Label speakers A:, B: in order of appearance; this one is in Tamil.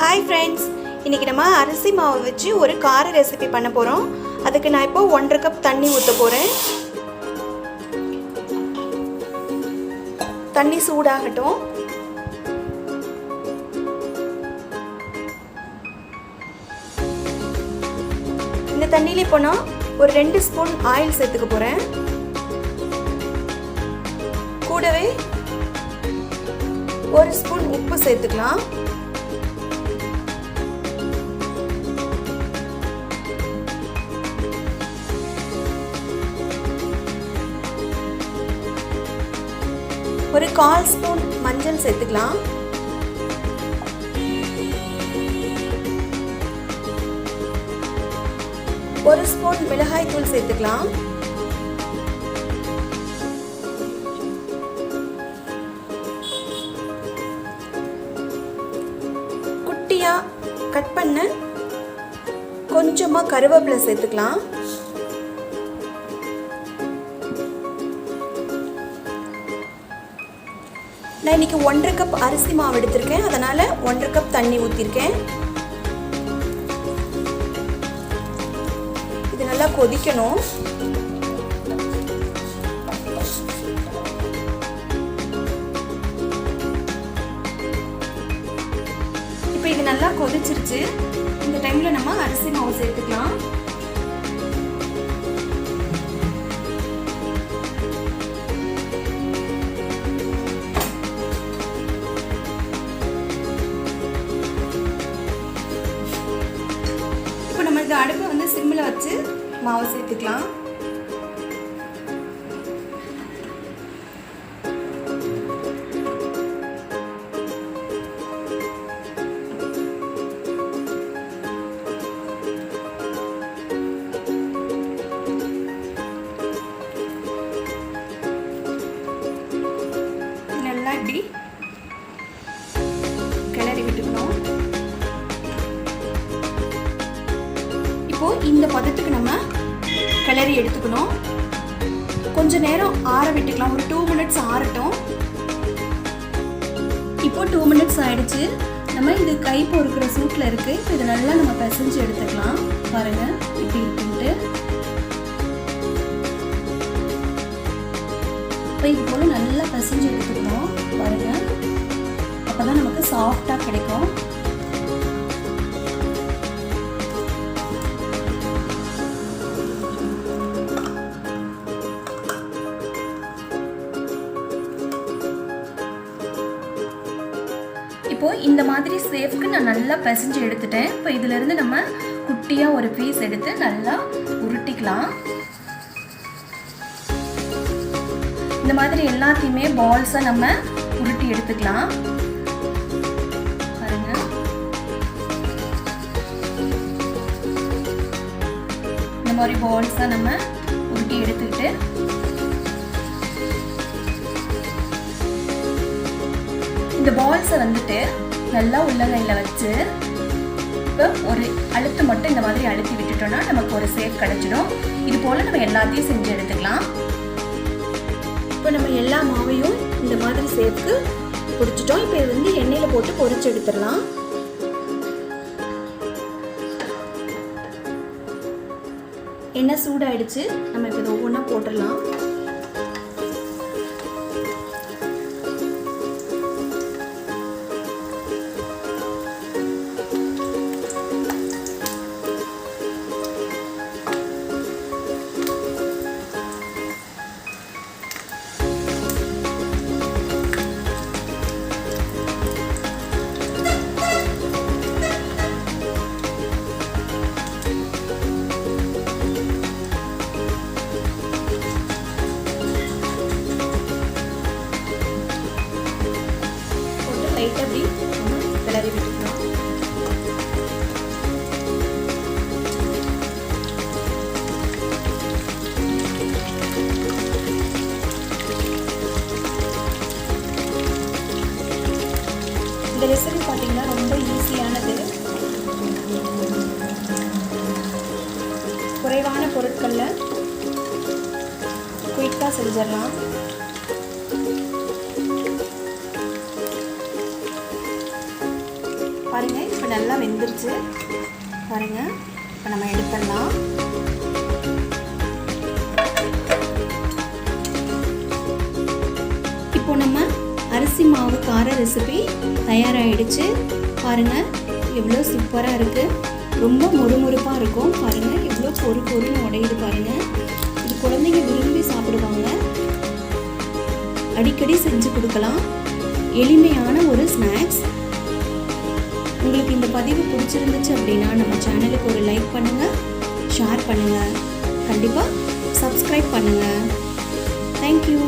A: ஹாய் ஃப்ரெண்ட்ஸ் இன்றைக்கி நம்ம அரிசி மாவு வச்சு ஒரு கார ரெசிபி பண்ண போகிறோம் அதுக்கு நான் இப்போ ஒன்றரை கப் தண்ணி ஊற்ற போகிறேன் தண்ணி சூடாகட்டும். இந்த தண்ணியில் இப்போ நான் ஒரு ரெண்டு ஸ்பூன் ஆயில் சேர்த்துக்க போகிறேன் கூடவே ஒரு ஸ்பூன் உப்பு சேர்த்துக்கலாம். ஒரு கால் ஸ்பூன் மஞ்சள் சேர்த்துக்கலாம். ஒரு ஸ்பூன் மிளகாய் தூள் சேர்த்துக்கலாம். குட்டியா கட் பண்ண கொஞ்சமாக கருவேப்பிலை சேர்த்துக்கலாம். நான் இன்னைக்கு ஒன்றரை கப் அரிசி மாவு எடுத்திருக்கேன். அதனால் ஒன்றரை கப் தண்ணி ஊற்றிருக்கேன் இது நல்லா கொதிக்கணும். இப்போ இது நல்லா கொதிச்சிருச்சு. இந்த டைமில் நம்ம அரிசி மாவு சேர்த்துக்கலாம். வந்து வச்சு மாவு சேர்த்துக்கலாம். இப்போ இந்த பதத்துக்கு நம்ம கிளறி எடுத்துக்கணும். கொஞ்ச நேரம் ஆற விட்டுக்கலாம். ஒரு டூ மினிட்ஸ் ஆறட்டும். இப்போ டூ மினிட்ஸ் ஆயிடுச்சு. நம்ம இது கை பொறுக்கிற சூட்டில் இருக்கு. இப்போ இதை நல்லா நம்ம பிசைஞ்சு எடுத்துக்கலாம். பாருங்க இப்படி இருக்குன்ட்டு. இப்போ இது போல் நல்லா பிசைஞ்சு எடுத்துக்கணும். பாருங்க. அப்பதான் நமக்கு சாஃப்டாக கிடைக்கும். இந்த மாதிரி சேஃப்க்கு நான் நல்லா பிசைஞ்சு எடுத்துட்டேன். இப்போ இதிலேருந்து நம்ம குட்டியாக ஒரு பீஸ் எடுத்து நல்லா உருட்டிக்கலாம். இந்த மாதிரி எல்லாத்தையுமே பால்ஸாக நம்ம உருட்டி எடுத்துக்கலாம். பாருங்க. இந்த மாதிரி பால்ஸாக நம்ம உருட்டி எடுத்துக்கிட்டு. இந்த பால்ஸை வந்துட்டு நல்லா உள்ளங்கையில் வச்சு இப்போ ஒரு அழுத்து மட்டும் இந்த மாதிரி அழுத்தி விட்டுட்டோம்னா நமக்கு ஒரு சேஃப் கிடைச்சிடும். இது போல் நம்ம எல்லாத்தையும் செஞ்சு எடுத்துக்கலாம். இப்போ நம்ம எல்லா மாவையும் இந்த மாதிரி சேர்த்து பிடிச்சிட்டோம். இப்போ இது வந்து எண்ணெயில் போட்டு பொறிச்சு எடுத்துடலாம். எண்ணெய் சூடாயிடுச்சு. நம்ம இப்போ இதை ஒவ்வொன்றா போட்டுடலாம். குறைவான பொருட்களில் குயிக்காக செஞ்சிடலாம். பாருங்கள் இப்போ நல்லா வெந்துருச்சு. பாருங்கள் இப்போ நம்ம எடுத்துடலாம். இப்போ நம்ம அரிசி மாவு கார ரெசிபி தயாராகிடுச்சு பாருங்கள் எவ்வளோ சூப்பராக இருக்குது ரொம்ப மொறுமொறுப்பாக இருக்கும். பாருங்கள் எவ்வளோ பொறு பொருன்னு உடையுது பாருங்கள் இது குழந்தைங்க விரும்பி சாப்பிடுவாங்க. அடிக்கடி செஞ்சு கொடுக்கலாம். எளிமையான ஒரு ஸ்நாக்ஸ். உங்களுக்கு இந்த பதிவு பிடிச்சிருந்துச்சு அப்படின்னா நம்ம சேனலுக்கு ஒரு லைக் பண்ணுங்கள் ஷேர் பண்ணுங்கள் கண்டிப்பாக சப்ஸ்கிரைப் பண்ணுங்கள் தேங்க்யூ